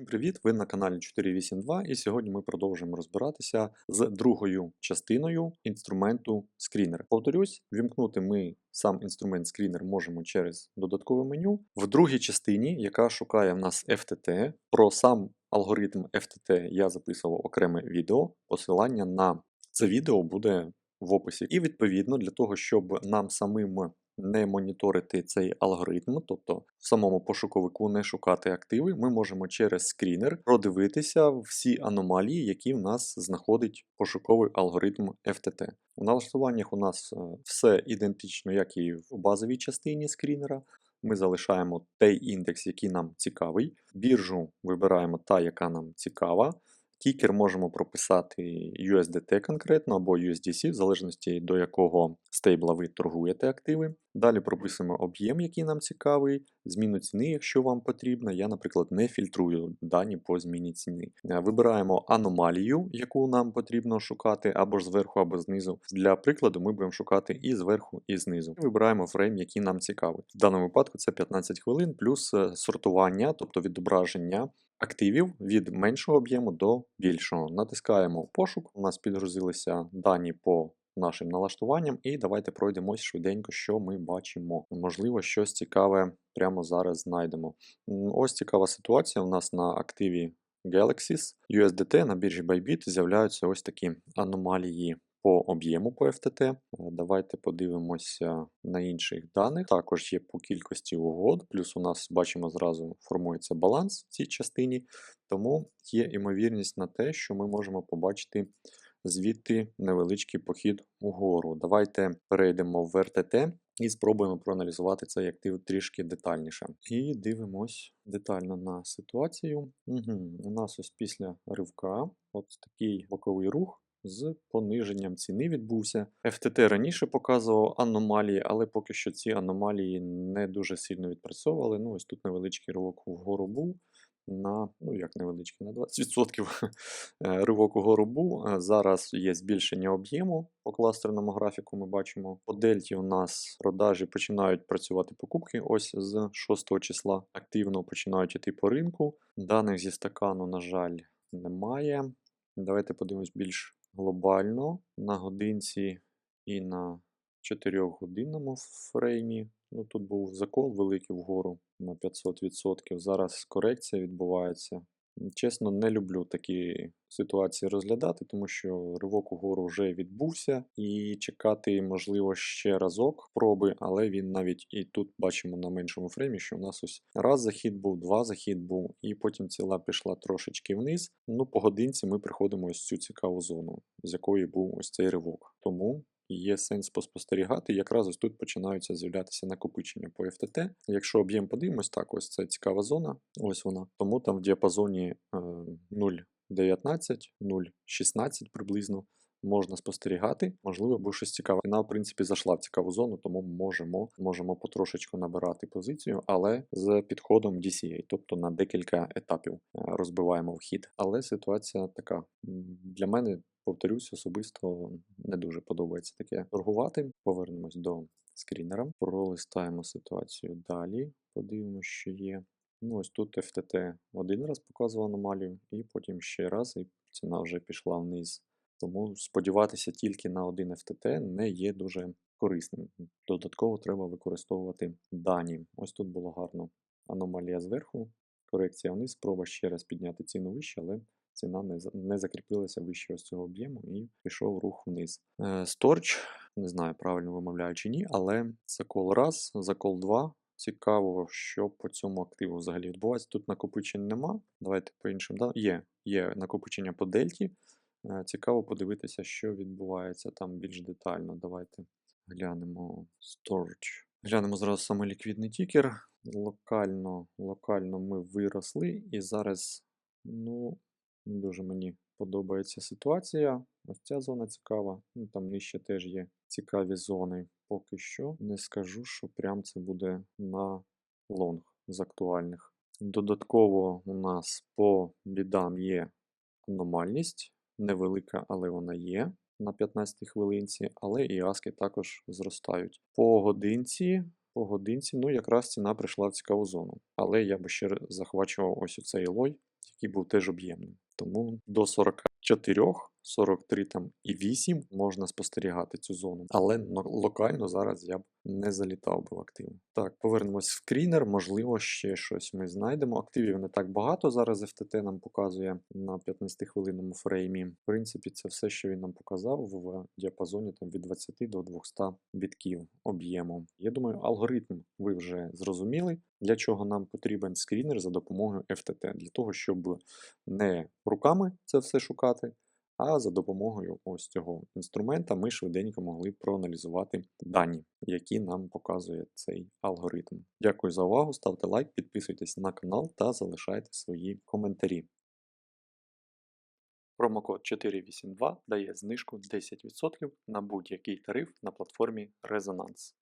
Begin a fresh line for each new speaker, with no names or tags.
Всім привіт! Ви на каналі 482 і сьогодні ми продовжуємо розбиратися з другою частиною інструменту скрінер. Повторюсь, вімкнути ми сам інструмент скрінер можемо через додаткове меню. В другій частині, яка шукає в нас FTT, про сам алгоритм FTT я записував окреме відео. Посилання на це відео буде в описі. І відповідно для того, щоб нам самим не моніторити цей алгоритм, тобто в самому пошуковику не шукати активи, ми можемо через скрінер продивитися всі аномалії, які в нас знаходить пошуковий алгоритм FTT. У налаштуваннях у нас е, все ідентично, як і в базовій частині скрінера. Ми залишаємо той індекс, який нам цікавий. Біржу вибираємо та, яка нам цікава. Тікер можемо прописати USDT конкретно або USDC, в залежності до якого стейбла ви торгуєте активи. Далі прописуємо об'єм, який нам цікавий, зміну ціни, якщо вам потрібно. Я, наприклад, не фільтрую дані по зміні ціни. Е, Вибираємо аномалію, яку нам потрібно шукати або ж зверху, або знизу. Для прикладу, ми будемо шукати і зверху, і знизу. Вибираємо фрейм, який нам цікавий. В даному випадку це 15 хвилин, плюс е, сортування, тобто відображення активів від меншого об'єму до більшого. Натискаємо пошук. У нас підгрузилися дані по нашим налаштуванням, і давайте пройдемось швиденько, що ми бачимо. Можливо, щось цікаве прямо зараз знайдемо. Ось цікава ситуація. У нас на активі Galaxys USDT на біржі Bybit з'являються ось такі аномалії. По об'єму по FTT. Е, Давайте подивимося на інших даних. Також є по кількості угод, плюс у нас бачимо зразу формується баланс в цій частині, тому є ймовірність на те, що ми можемо побачити звідти невеличкий похід угору. Давайте перейдемо в RTT і спробуємо проаналізувати цей актив трішки детальніше. І дивимось детально на ситуацію. Угу. У нас ось після ривка от такий боковий рух. З пониженням ціни відбувся. FTT раніше показував аномалії, але поки що ці аномалії не дуже сильно відпрацьовували. Ну, ось тут невеличкий ривок вгору був на, ну як невеличкий, на 20% е, ривок угору був. Е, Зараз є збільшення об'єму по кластерному графіку. Ми бачимо. По дельті у нас продажі починають працювати покупки. Ось з 6 числа активно починають іти по ринку. Даних зі стакану, на жаль, немає. Давайте подивимось більш глобально на годинці і на 4-годинному фреймі. Ну, тут був закол великий вгору на 500%. Зараз корекція відбувається. Чесно, не люблю такі ситуації розглядати, тому що ривок угору вже відбувся, і чекати, можливо, ще разок проби, але він навіть і тут бачимо на меншому фреймі, що у нас ось раз захід був, два захід був, і потім ціла пішла трошечки вниз. Ну, по годинці ми приходимо ось цю цікаву зону, з якої був ось цей ривок. Тому є сенс поспостерігати. Якраз ось тут починаються з'являтися накопичення по FTT. Якщо об'єм подивимось, так, ось це цікава зона, ось вона. Тому там в діапазоні е, 0,19, 0,16 приблизно. Можна спостерігати, можливо, буде щось цікаве. Вона, в принципі, зайшла в цікаву зону, тому можемо можемо потрошечку набирати позицію, але з підходом DCA, тобто на декілька етапів е, розбиваємо вхід. Але ситуація така для мене повторюсь, особисто не дуже подобається таке торгувати. Повернемось до скрінера, пролистаємо ситуацію далі. Подивимося, що є. Ну, ось тут FTT один раз показував аномалію, і потім ще раз, і ціна вже пішла вниз. Тому сподіватися тільки на один FTT не є дуже корисним. Додатково треба використовувати дані. Ось тут було гарно аномалія зверху, корекція вниз, спроба ще раз підняти ціну вище, але ціна не, не закріпилася вище ось цього об'єму і пішов рух вниз. Е, Сторч, не знаю, правильно вимовляю чи ні, але закол раз, закол 2. Цікаво, що по цьому активу взагалі відбувається. Тут накопичень нема. Давайте по іншим. Да? Є, є накопичення по дельті. Е, Цікаво подивитися, що відбувається там більш детально. Давайте глянемо Storage. Глянемо зразу саме ліквідний тікер. Локально, локально ми виросли, і зараз, ну, дуже мені подобається ситуація. Ось ця зона цікава. Ну, там нижче теж є цікаві зони. Поки що не скажу, що прям це буде на лонг з актуальних. Додатково у нас по бідам є аномальність, невелика, але вона є на 15 хвилинці, але і аски також зростають. По годинці, по годинці, ну якраз ціна прийшла в цікаву зону. Але я би ще захвачував ось цей лой який був теж об'ємним. Тому до 44, 43 там і 8 можна спостерігати цю зону. Але локально зараз я б не залітав би в активи. Так, повернемось в скрінер. Можливо, ще щось ми знайдемо. Активів не так багато зараз FTT нам показує на 15-хвилинному фреймі. В принципі, це все, що він нам показав в діапазоні там, від 20 до 200 бітків об'єму. Я думаю, алгоритм ви вже зрозуміли, для чого нам потрібен скрінер за допомогою FTT. Для того, щоб не руками це все шукати, а за допомогою ось цього інструмента ми швиденько могли проаналізувати дані, які нам показує цей алгоритм. Дякую за увагу, ставте лайк, підписуйтесь на канал та залишайте свої коментарі. Промокод 482 дає знижку 10% на будь-який тариф на платформі Resonance.